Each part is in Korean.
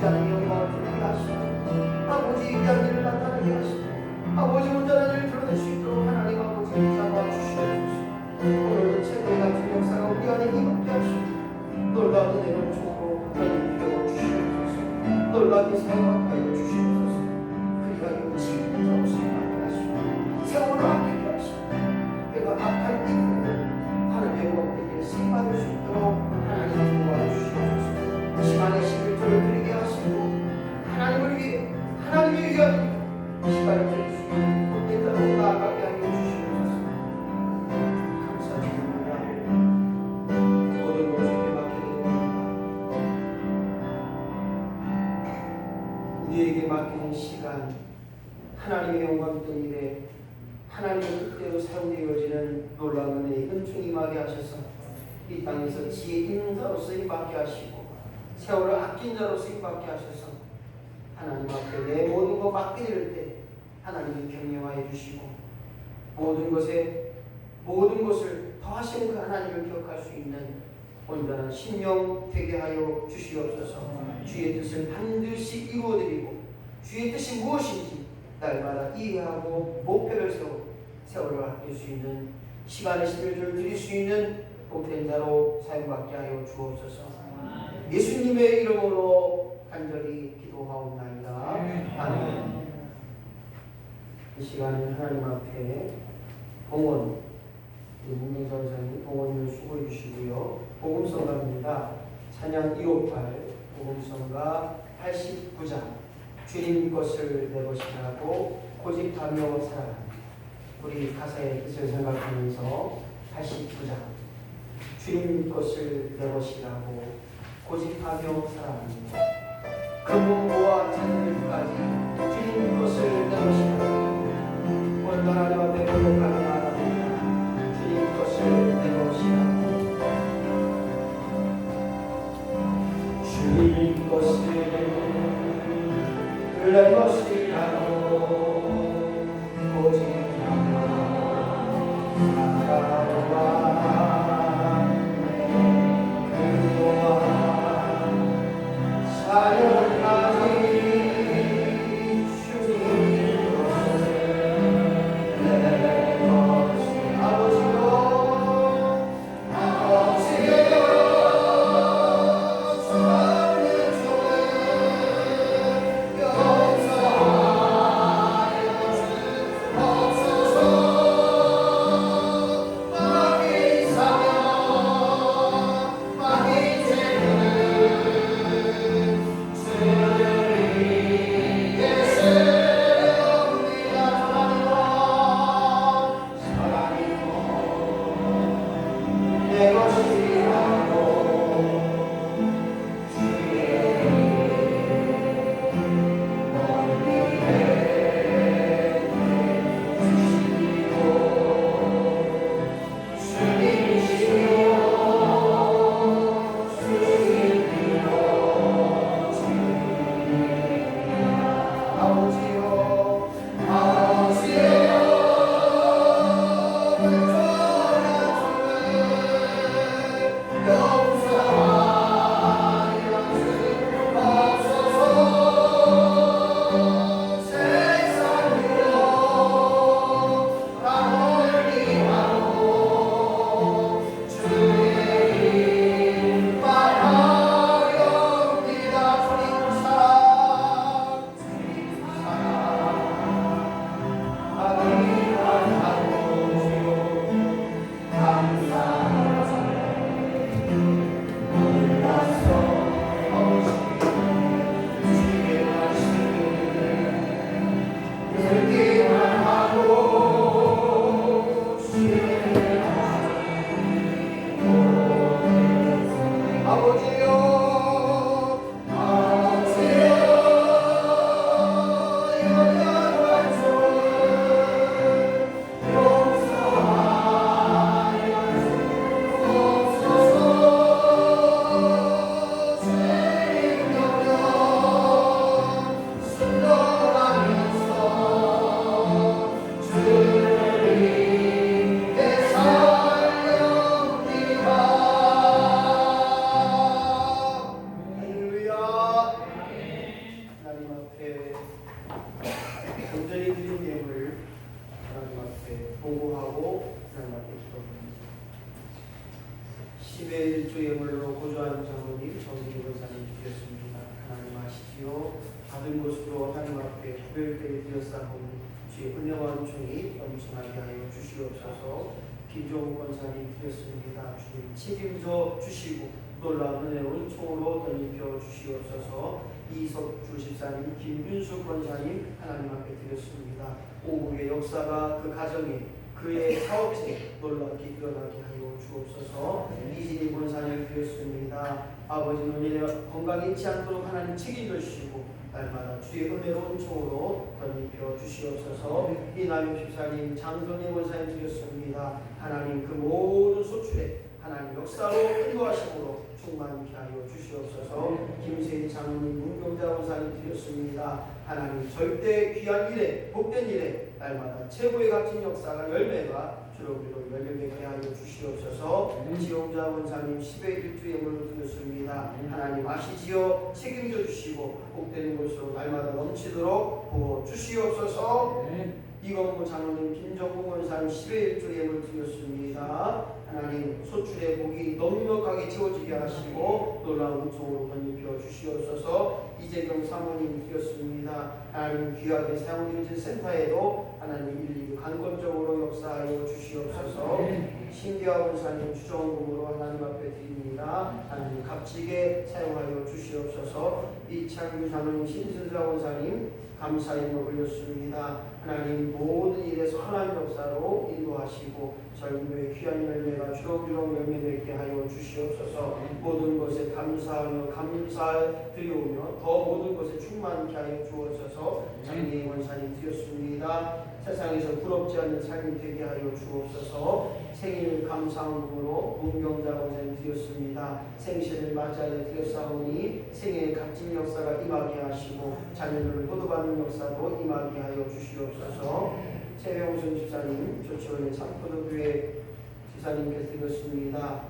하나님 영광을 드리게 하시고 아버지 위한 일을 나타나게 하시고 아버지 온전한 일을 드러낼 수 있도록 하나님 아버지 인사와 주시옵소서. 오늘도 최고의 같은 역사가 우리 안에 임하게 하시고 놀라운 은혜를 주고 하나님 믿어 주시옵소서. 놀라운 사용하게 주시옵소서 우리에게 맡기는 시간 하나님의 영광 있던 일에 하나님의 뜻대로 사용되어지는 놀라운 은혜의 은총이 임하게 하셔서. 이 땅에서 지혜 있는 자로 쓰임받게 하시고 세월을 아낀 자로 쓰임받게 하셔서. 하나님 앞에 내 모든 것 맡기를 때 하나님을 경영하여 주시고 모든 것에 모든 것을 더하시는 그 하나님을 기억할 수 있는 온전한 신령 되게 하여 주시옵소서. 주의 뜻을 반드시 이루어드리고 주의 뜻이 무엇인지 날마다 이해하고 목표를 세우고 세월을 아낄 수 있는 시간의 시를 드릴 수 있는 복된 자로 사용받게 하여 주옵소서. 예수님의 이름으로 간절히 기도하옵나이다. 아멘. 이 시간은 하나님 앞에 봉헌 문경 전사님 봉헌을 수고해 주시고요 복음성가입니다 찬양 258 복음성가 89장 주님 것을 내 것이 라고 고집하며 살아갑니다. 우리 가사의 뜻을 생각하면서 89장 주님 것을 내 것이라고 고집하며 살아갑니다. 금은보와 잔들까지 주님 것을 받은 것으로 하나님 앞에 구별되게 되었사오니 주의 은혜와 은총이 넘쳐나게 하여 주시옵소서 김종우 권사님 드렸습니다. 주님 책임져 주시고 놀라운 은혜로 총으로 덧입혀 주시옵소서 이석주 집사님 김윤수 권사님 하나님 앞에 드렸습니다. 오국의 역사가 그 가정에 그의 사업체에 놀랍게 일어나게 하여 주옵소서 이진희 권사님 드렸습니다. 아버지는 이래 건강히 잃지 않도록 하나님 책임져 주시고 날마다 주의 은혜로운 총으로 덧입혀 주시옵소서 이남용 집사님 장선희 권사님 드렸습니다. 하나님 그 모든 소출에 하나님 역사로 인도하심으로 충만케 하여 주시옵소서 김세희 장로님 문경자 원사님 드렸습니다 하나님 절대 귀한 일에 복된 일에 날마다 최고의 값진 역사가 열매가 주로기로 열매맺게 하여 주시옵소서. 지용자 원사님 10의 일주 예물로 드렸습니다. 하나님 아시지요? 책임져 주시고 복된 곳으로 날마다 넘치도록 부어 주시옵소서. 이건구 장로님 김정국 원사님 10의 일주 예물 드렸습니다 하나님 소출의 복이 넉넉하게 채워지게 하시고 놀라운 은총으로 건립혀 주시옵소서. 이재경 사모님 드렸습니다. 하나님 귀하게 사용되어진 센터에도 하나님 일일이 강건적으로 역사하여 주시옵소서. 신기하 원사님 주정금으로 하나님 앞에 드립니다. 하나님 값지게 사용하여 주시옵소서. 이창규 사모님 신순사 원사님 감사임을 올렸습니다 하나님 모든 일에 선한 역사로 인도하시고 절교의 귀한 열매가 주렁주렁 열매 맺게 하여 주시옵소서. 모든 것에 감사하며 감사드리오며 더 모든 것에 충만케 하여 주옵소서. 장례 원산이 드렸습니다 세상에서 부럽지 않는 삶이 되게 하여 주옵소서. 생일 감사함으로 문경자 원산이 드렸습니다. 생신을 맞이하여 드렸사오니 생애의 값진 역사가 임하게 하시고 자녀들을 호도받는 역사도 임하게 하여 주시옵소서. 최병순 집사님 조치원의 참포도교회 집사님께 드렸습니다.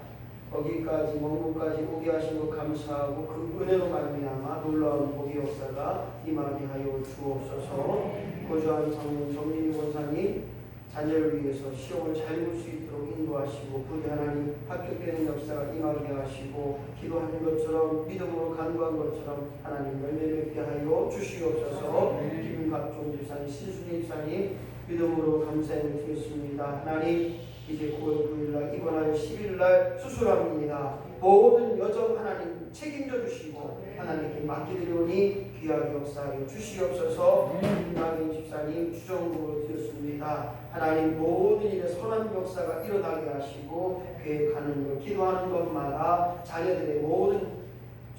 거기까지 원국까지 오게 하신 것 감사하고 그 은혜로 말미암아 놀라운 복의 역사가 임하게 하여 주옵소서. 고조한 장로 정민희 원사님 자녀를 위해서 시험을 잘 볼 수 있도록 인도하시고 부디 하나님 합격되는 역사가 임하게 하시고 기도하는 것처럼 믿음으로 간구한 것처럼 하나님 열매 맺게 하여 주시옵소서. 김갑종 집사님 신순희 집사님 믿음으로 감사를 드렸습니다. 하나님 이제 9월 9일날 입원하여 10일날 수술합니다. 모든 여정 하나님 책임져 주시고 하나님께 맡기드리오니 귀하게 역사하여 주시옵소서 김남인 집사님 주정부로 드렸습니다. 하나님 모든 일에 선한 역사가 일어나게 하시고 계획하는 것, 기도하는 것마다 자녀들의 모든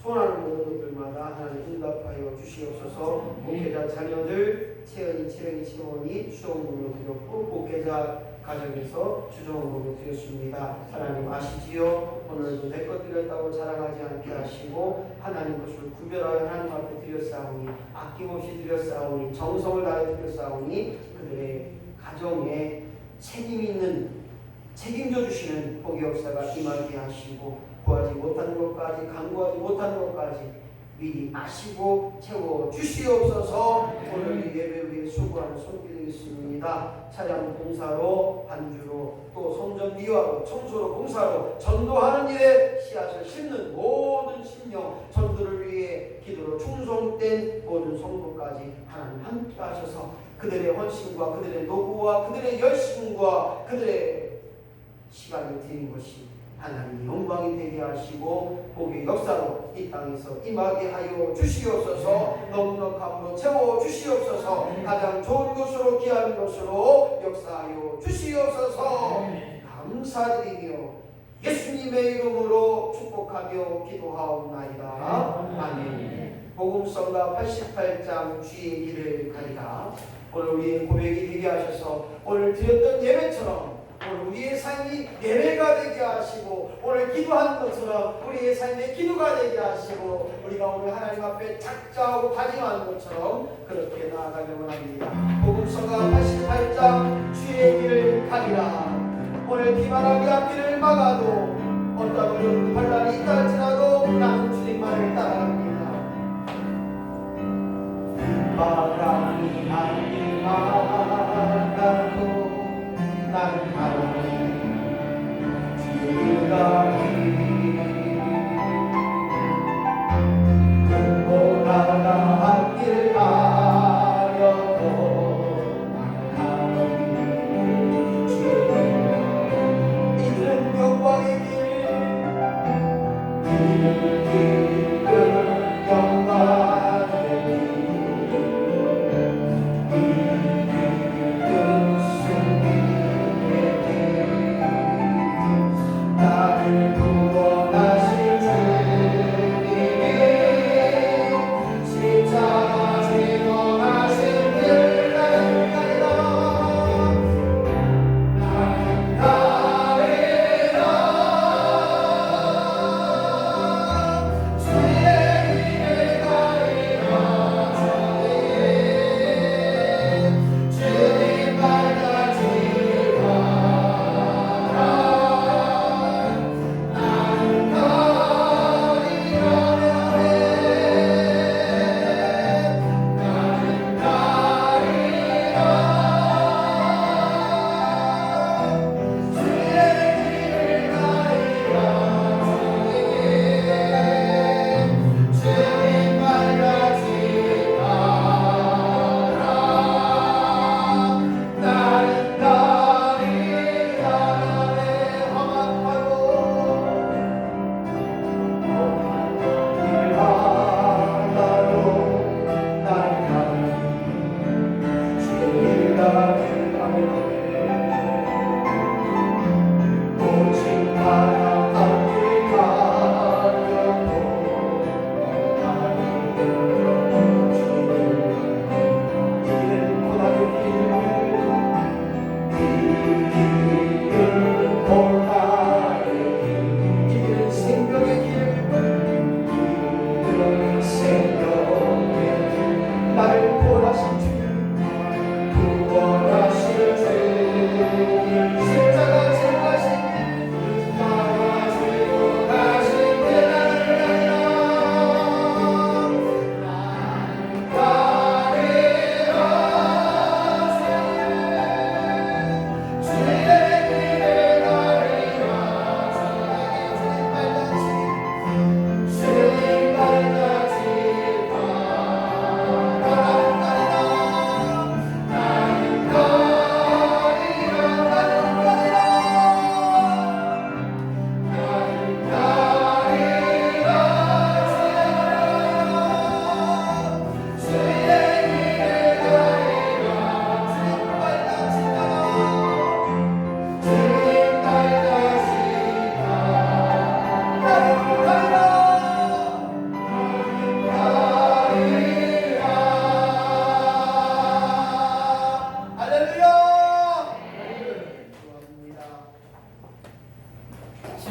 소원하는 모든 것들마다 하나님 응답하여 주시옵소서 목회자 자녀들 채연이, 채령이, 채원이 수정금으로 드렸고 목회자 가정에서 주정금으로 드렸습니다. 하나님 아시지요? 오늘도 내 것 드렸다고 자랑하지 않게 하시고 하나님 것을 구별하여 하나님 앞에 드렸사오니 아낌없이 드렸사오니 정성을 다해 드렸사오니 그들의 가정에 책임 있는 책임져 주시는 복의 역사가 임하게 하시고 구하지 못한 것까지 강구하지 못한 것까지 미리 아시고 채워 주시옵소서. 오늘 이 예배를 위해 수고하는 손길이겠습니다. 차량 봉사로 반주로 또 성전 미화로 청소로 봉사로 전도하는 일에 씨앗을 심는 모든 심령 전도를 위해 기도로 충성된 모든 성도까지 하나님 함께 하셔서 그들의 헌신과 그들의 노고와 그들의 열심과 그들의 시간을 드린 것이 하나님 영광이 되게 하시고 복의 역사로 이 땅에서 임하게 하여 주시옵소서. 넉넉함으로 채워 주시옵소서. 가장 좋은 것으로 귀한 것으로 역사하여 주시옵소서. 감사드리며 예수님의 이름으로 축복하며 기도하옵나이다. 아멘. 복음성가 88장 주의 길을 가리라. 오늘 우리의 고백이 되게 하셔서 오늘 드렸던 예배처럼 우리의 삶이 예배가 되게 하시고 오늘 기도한 것처럼 우리의 삶의 기도가 되게 하시고 우리가 오늘 하나님 앞에 작자하고 다짐한 것처럼 그렇게 나아가려고 합니다. 복음서가 88장 주의 길을 가리라 오늘 비바람이 앞길을 막아도 어떤 어려운 환란이 있다 할지라도 나는 주님만을 따라갑니다. 바람이 难逃离，只有当。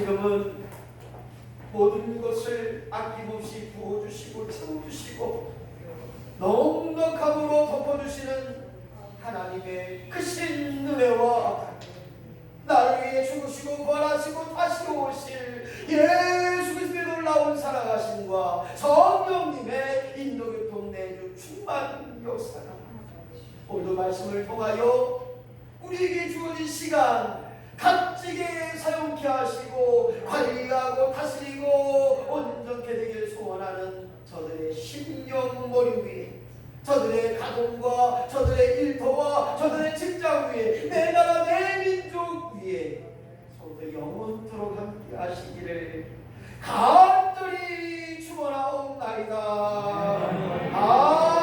지금은 모든 것을 아낌없이 부어주시고 채워주시고 넉넉함으로 덮어주시는 하나님의 크신 은혜와 나를 위해 죽으시고 부활하시고 다시 오실 예수 그리스도의 놀라운 사랑하심과 성령님의 인도 교통 내주 충만 역사라. 오늘도 말씀을 통하여 우리에게 주어진 시간 각 멋지게 사용케 하시고 관리하고 다스리고 온전케 되길 소원하는 저들의 신념 머리 위에 저들의 가동과 저들의 일터와 저들의 직장 위에 내 나라 내 민족 위에 저도 영원토록 함께 하시기를 간절히 추원하옵나이다. 아.